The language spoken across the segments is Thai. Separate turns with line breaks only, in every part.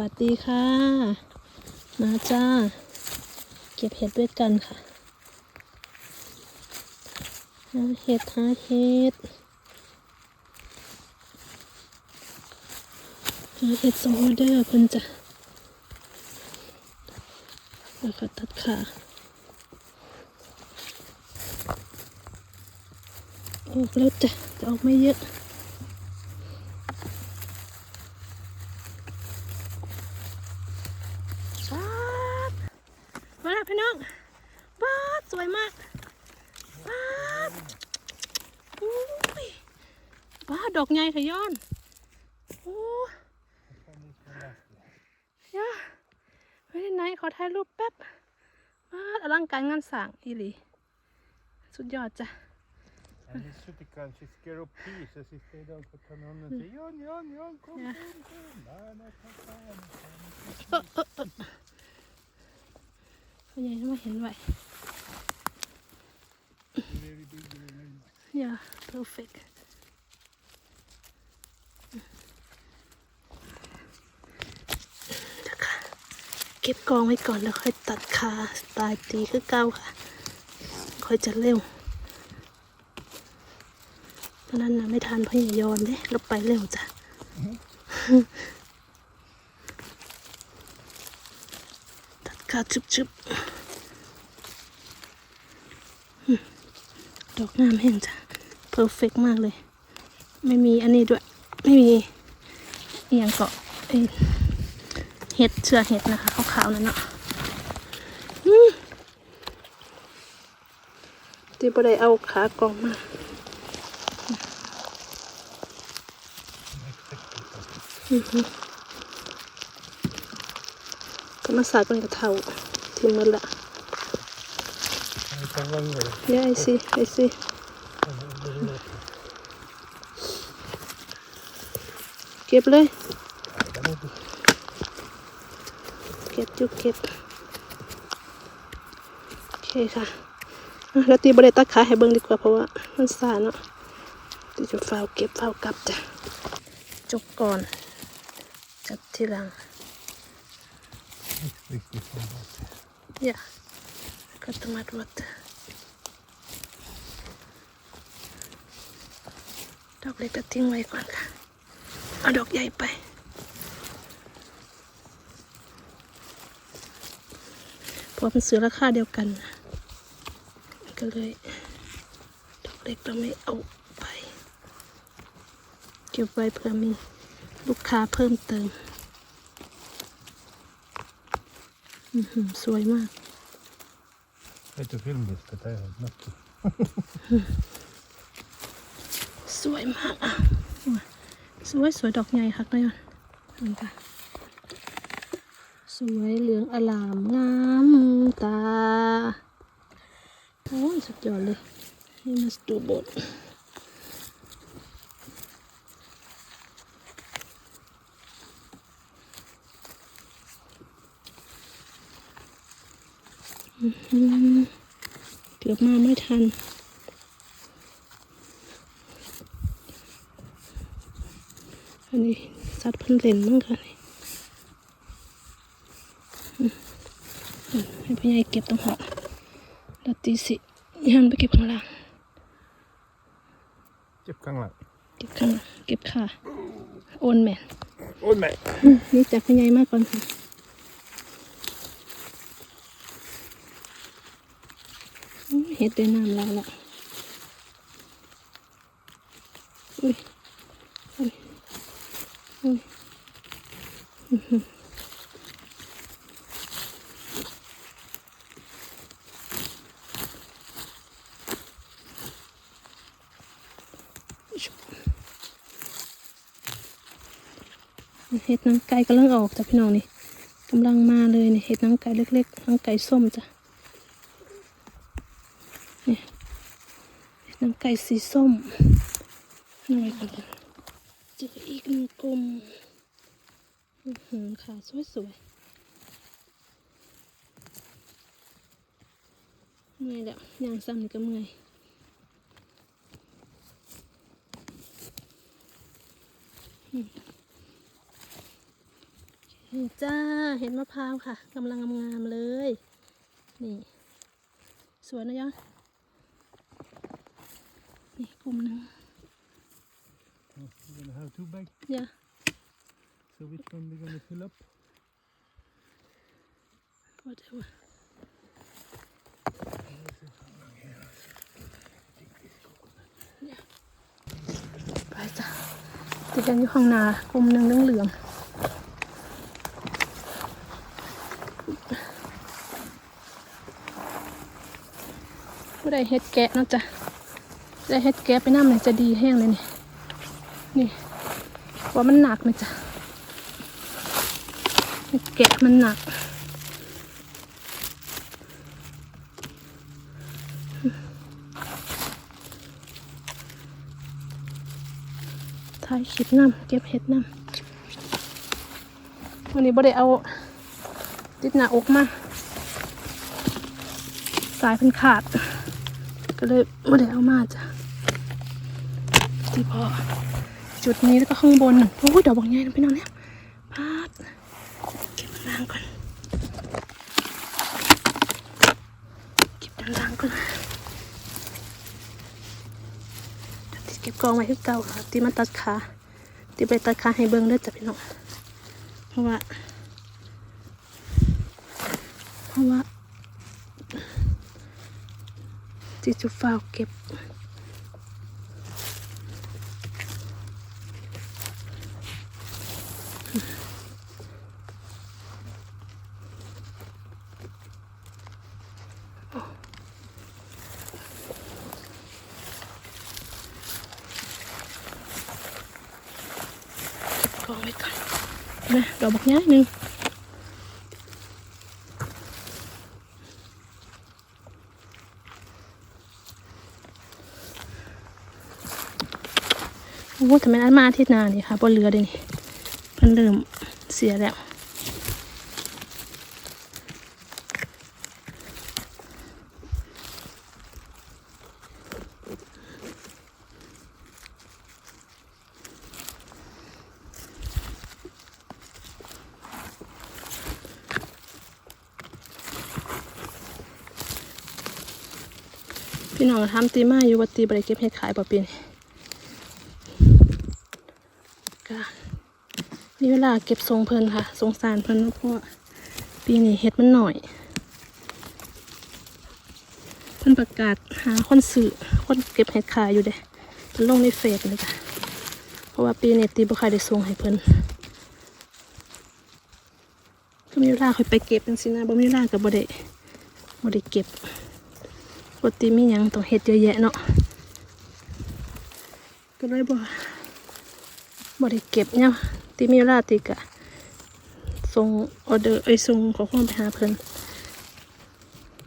วัสดีค่ะ มาจ้า เก็บเห็ดด้วยกันค่ะหาเห็ดหาเห็ดหาเห็ดสองออเดอร์เพิ่นจ้ะแล้วก็ตัดขาออกแล้วจ้ะจะออกไม่เยอะ ป๊าดมาแล้ว พี่น้องป๊าดสวยมากป๊าดอุ้ยป๊าดดอกใหญ่ค่ะย้อนโอ้ยาไม่ได้ไหนขอถ่ายรูปแป๊บป๊าดอลังการงานสร้างอีหลีสุดยอดจ้ะ
And det så tycker kanske ska upp priset så ska idag på kanonen och säga Jan, Jan, Jan, kom,
Ja.
kom, kom. Nej, nej, kom, kom.
เออเออเออพ่อ ใหญ่ไมเห็นไหว yeah perfect. เดี๋ยวค่ะเก็บกองไว้ก่อนแล้วค่อยตัดขาปลายตีคือเก้าค่ะ ค่อยจะเร็วเพราะนั้นนะไม่ทันพ่อใหญ่ยอนเด้เราไปเร็วจ้ะ ตัด ขาชุบๆดอกงามแห้งจ้ะเพอร์เฟกมากเลย ไม่มีอันนี้ด้วย ไม่มีเอียงเกาะเห็ดเชือเห็ดนะคะขาวๆนั่นเนาะที่บ่ได้เอาขากล่องมาอือ หือก็มาสาดกันกับเท่าทิ้งหมันละ
Jag kan vända det.
เดี๋ยวไอซีไอซีเก็บเลย เก็บจุกเก็บ โอเคค่ะอะแล้วตีบริตัดขาให้เบิ่งดีกว่าเพราะว่ามันสาเนาะตีจะฝ้าวเก็บฝ้าวกลับจ้ะจกก่อนจัดทีหลัง
Riktigt bra.
อย่าก็ต้องมาตรวจดอกเล็กก็ทิ้งไว้ก่อนค่ะ เอาดอกใหญ่ไปเพราะมันซื้อราคาเดียวกัน ก็เลย ดอกเล็กเราไม่เอาไป เก็บไว้เพื่อมีลูกค้าเพิ่มเติม อือหือ สวยมาก
Vet du filmlistan? Det är något.
สวยมากอะสวยสวยดอกใหญ่คักเลยอะนี่ค่ะสวยเหลืองอลามงามตา โอ้ยสุดยอดเลยนี่มาดูบทอื้อหือ เกือบมาไม่ทัน อันนี้สัตว์เพันเล่นมั้งค่ะนี่อืมอืมให้พ่อใหญ่เก็บตรงหอแล้วตีสิยันไปเก็บข้างล่าง
Typ kanglar.
เก็บข้างล่างเก็บขาโอนแมน
Oj, nej.
อืมนี่จากพ่อใหญ่มากก่อนค่ะอืม เห็ดด้น้ำแล้วละอุ้ยอุ้ยอุ้ยเห็ดนางไก่กำลังออกจ้ะพี่น้องนี่กำลังมาเลยเนี่ยเห็ดนางไก่เล็กๆนางไก่ส้มจ้ะเนี่ยเหนางไก่สีส้มนั่งไว้ก่อนจ้ะเจออีกหนึ่งกลุ่มอื้อหือขาสวยๆเมื่อยแล้วยางซ้ำนี่ก็เมื่อยอืมนี่จ้า เห็ดมะพร้าวค่ะกำลังงามๆเลย นี่ สวยนะยะนี่ กลุ่มหนึ่ง
Oh, we're gonna have two bags.
เดี๋ยว
So which one we're gonna fill up?
whatever ไปจ้ะติดกันอยู่ข้างหน้ากลุ่มหนึ่งเหลืองๆผู้ใดเฮ็ดแกะเนาะจ้ะ ได้เฮ็ดแกะไปน้ำเนี่ยจะดีแห้งเลยนี่นี่ว่ามันหนักนะจ๊ะแกะมันหนักถ่ายคลิปน้ำเก็บเห็ดน้ำวันนี้บ่ได้เอา ติดหน้าอกมา สายเพิ่นขาด ก็เลยบ่ได้เอามาจ้ะ ที่พอจุดนี้แล้วก็ข้างบนโอ้ยดอกบางใหญ่นะพี่น้องเนี่ยพาดเก็บมันล่างก่อนเก็บด้านล่างก่อนที่เก็บกองไว้ที่เก่าค่ะที่มาตัดขาที่ไปตัดขาให้เบิ้งเด้อจ้ะพี่น้องเพราะว่า เพราะว่าที่จะฝ้าวเก็บ องไว้ก่อนนะดอกบักย้ายหนึ่งโอ้ทำไมอันมาอาทิตย์หนานี่ค่ะบนเรือเดยวนี่มันเริ่มเสียแล้ว พี่น้องทำตีมาอยู่วัดตีบริเก็บเห็ดขายป่ะปีนี้ก็นี่เวลาเก็บทรงเพลินค่ะ สงสารเพลินเพราะปีนี้เห็ดมันหน่อยเพิ่นประกาศหาคนสื่อคนเก็บเห็ดขายอยู่เด้เพิ่นลงในเฟซเลยจ้ะเพราะว่าปีนี้ตีบ่ค่อยได้ส่งให้เพิ่นก็มีเวลาค่อยไปเก็บจังซี่นะบ่มีเวลาก็บ่ได้บ่ได้เก็บ ปกติมีหยังต้องเฮ็ดเยอะแยะเนาะก็เลยบ่บ่ได้เก็บเนี่ยตีมีเวลาติกะส่งออเดอร์ไอ้ส่งขอความไปหาเพิ่น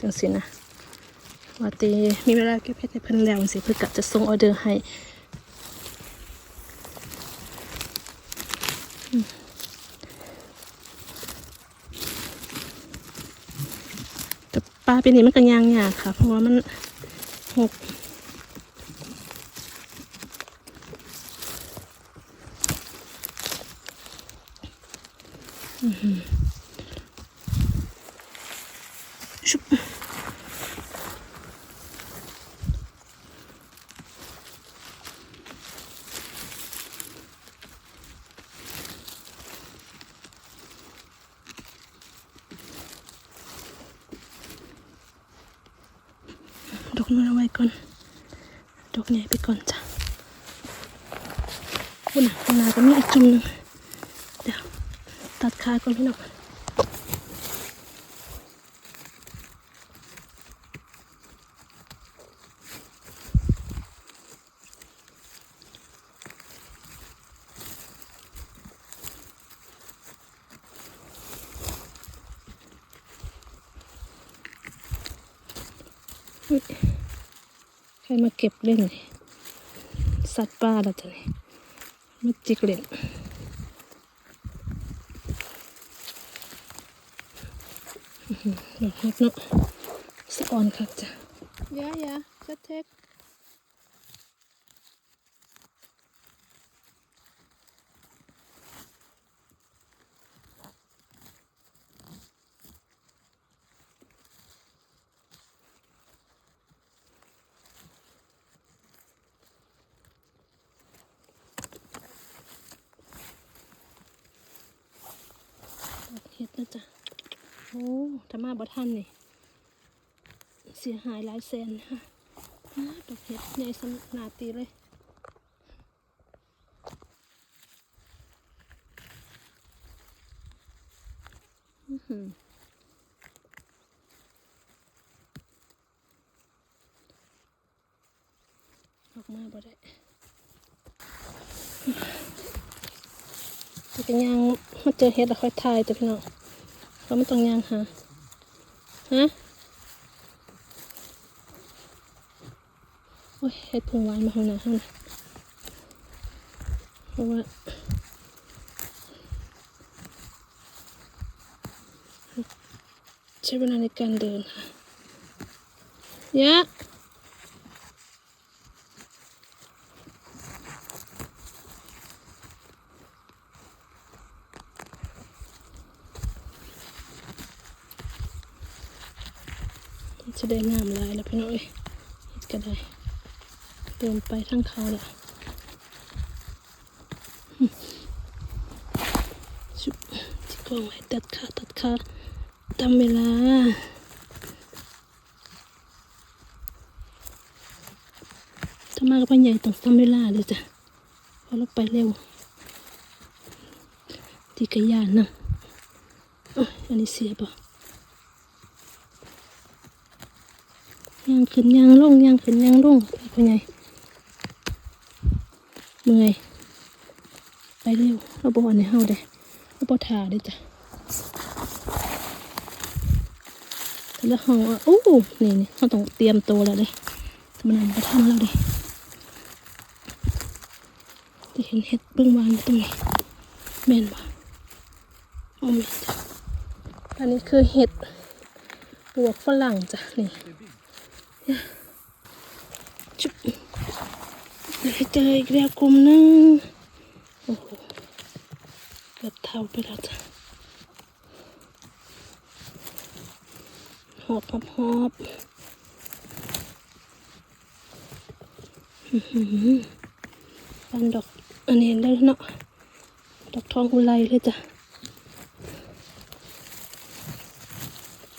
จังสินะว่าตีมีเวลาเก็บเฮ็ดให้เพิ่นแล้วสิเพิ่นก็จะส่งออเดอร์ให้อืมแต่ ปลาปีนี้มันก็ยางยากค่ะ เพราะว่ามันหก ชุบดอ กมันเอาไว้ก่อนดอกใหญ่ไปก่อนจ้ะคุณน่ะข้างหน้าก็มีอีกจุ่มหนึ่งเดี๋ยวตัดขาก่อนพี่น้องอุ๊ย ใครมาเก็บเล่น สัตว์ป่าล้วจ้ะนี่มาจิกเล่นหลอกเห็ดเนาะสะออนครับจ้ะยะยะจะเทค ฮ็ดนะจ๊ะโอ้ถ้ามาบ่ทันนี่ เสียหายหลายแสนค่ะดอกเห็ดใหญ่สนาตีเลยอือหือออกมาบ่ได้ จะเป็นยางมาเจอเห็ดแล้วค่อยทายจ้ะพี่น้องเราไม่ต้องยางหาฮะโอ้ยเห็ดผงหวานมาข้างหน้าข้างหน้าเพราะว่าใช้เวลาในการเดินค่ะยะ จะได้น้ำลายแล้วพี่น้อยเฮ็ดก็ได้เดินไปทั้งเขาละชุบที่กองไว้ตัดขาตัดขาตามเวลาถ้ามากับป้าใหญ่ต้องทำเวลาเลยจ้ะเพราะเราไปเร็วที่กระยานนะอ,อันนี้เสียป่ะยางขึ้นยางลงยางขึ้นยางลงไปป้าใหญ่เมื่อยไปเร็วเราบอกอันนี้เฮาได้เราบอกถ่าได้จ้ะแล้วห้องว่าโอ้นี่นี่เขาต้องเตรียมตัวแล้วเลยทำไมมันทันเราดิจะเห็นเห็ดเบื้องวานตรงนี้แม่นบ่โอ้แม่นจ้ะอันนี้คือเห็ดปวกฝรั่งจ้ะนี่ จุ๊บเดี๋ยวให้เจออีกแล้วกลุ่มนึงโอ้โหเกือบเท่าไปแล้วจ้ะหอบหอบหอบอื้อหือปันดอกอันนี้เลยเนาะดอกทองอุไรเลยจ้ะ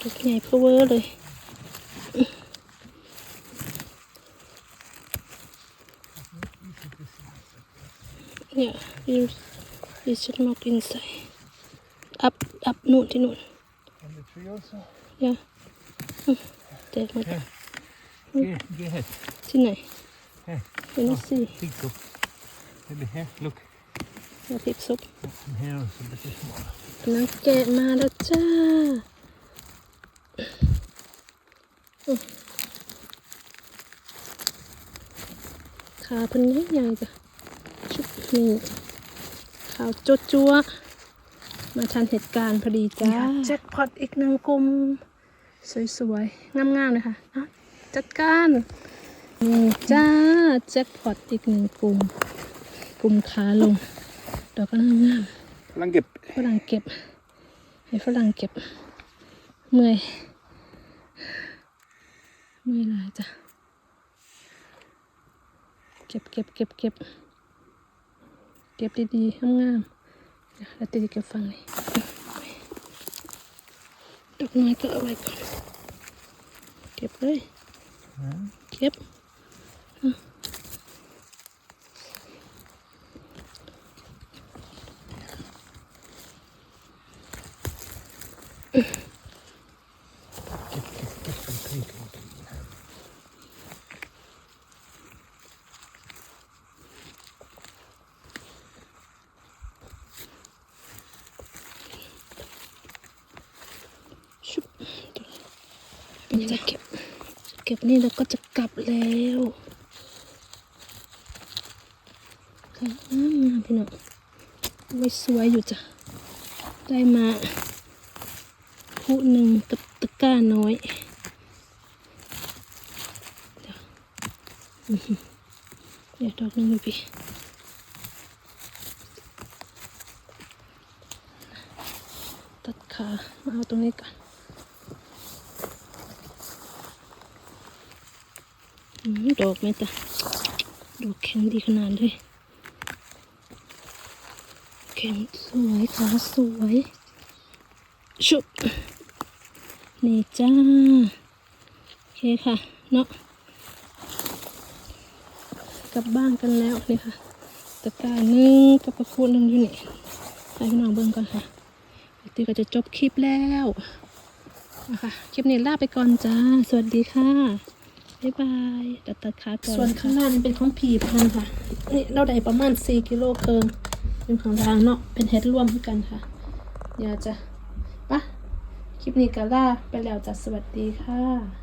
ดอกใหญ่เพอเวอร์เลย เนี่ย you you should not inside up up นู่นที่นู่น
On the tree also?
ย่าเด็กมา
Here, get it.
ที่ไหน
Here,
เป็นนี่สิ
big cup. Maybe here, look.
มาพริกซุป
And here is a bit smaller.
นังแกะมาแล้วจ้าอุ๊ยขาเพิ่นใหญ่ๆจ้ะชุบ นี่ขาวจั๊วจัวๆมาทันเหตุการณ์พอดีจ้าแจ็คพอตอีกหนึ่งกลุ่มสวยๆ งามๆเลยค่ะอะจัดการนี่จ้าแจ็คพอตอีกหนึ่งกลุ่มกลุ่มขาลงดอกก็งามๆ
Langep.
ฝรั่งเก็บให้ฝรั่งเก็บเมื่อยเมื่อยหลายจ้ะเก็บเก็บเก็บเก็บเก็บดีๆงามๆเดี๋ยวเราตีเก็บฟังนี่ดอกไม้ก็เอาไว้ก่อนเก็บเลยเก็บ ชุบเป็น จะเก็บเก็บนี่แล้วก็จะกลับแล้วค่ะงามๆพี่น้องไม่สวยอยู่จ้ะ ได้มาคู่หนึ่งกับตะกร้าน้อยเดี๋ยวอื้อหือเดี๋ยวดอกหนึงพี่ตัดขามาเอาตรงนี้ก่อน อืม ดอกไหมจ๊ะดอกแข็งดีขนาดเลย แข็งสวยขาสวยชุบนี่จ้า โอเคค่ะ เนาะกลับบ้านกันแล้วนี่ค่ะตะกร้าหนึ่งกับกระพูดหนึ่งอยู่นี่ให้พี่น้องเบิ่งก่อนค่ะตีก็จะจบคลิปแล้วนะคะคลิปนี้ลาไปก่อนจ้า สวัสดีค่ะ บ๊ายบายตัดตัดขาก่อนส่วนข้างล่างนี่เป็นของผีพันค่ะนี่เราได้ประมาณ4กิโลเกินเป็นของทางเนาะเป็นเฮ็ดร่วมกันค่ะ เดี๋ยวจะปะคลิปนี้ก็ลาไปแล้วจ้ะสวัสดีค่ะ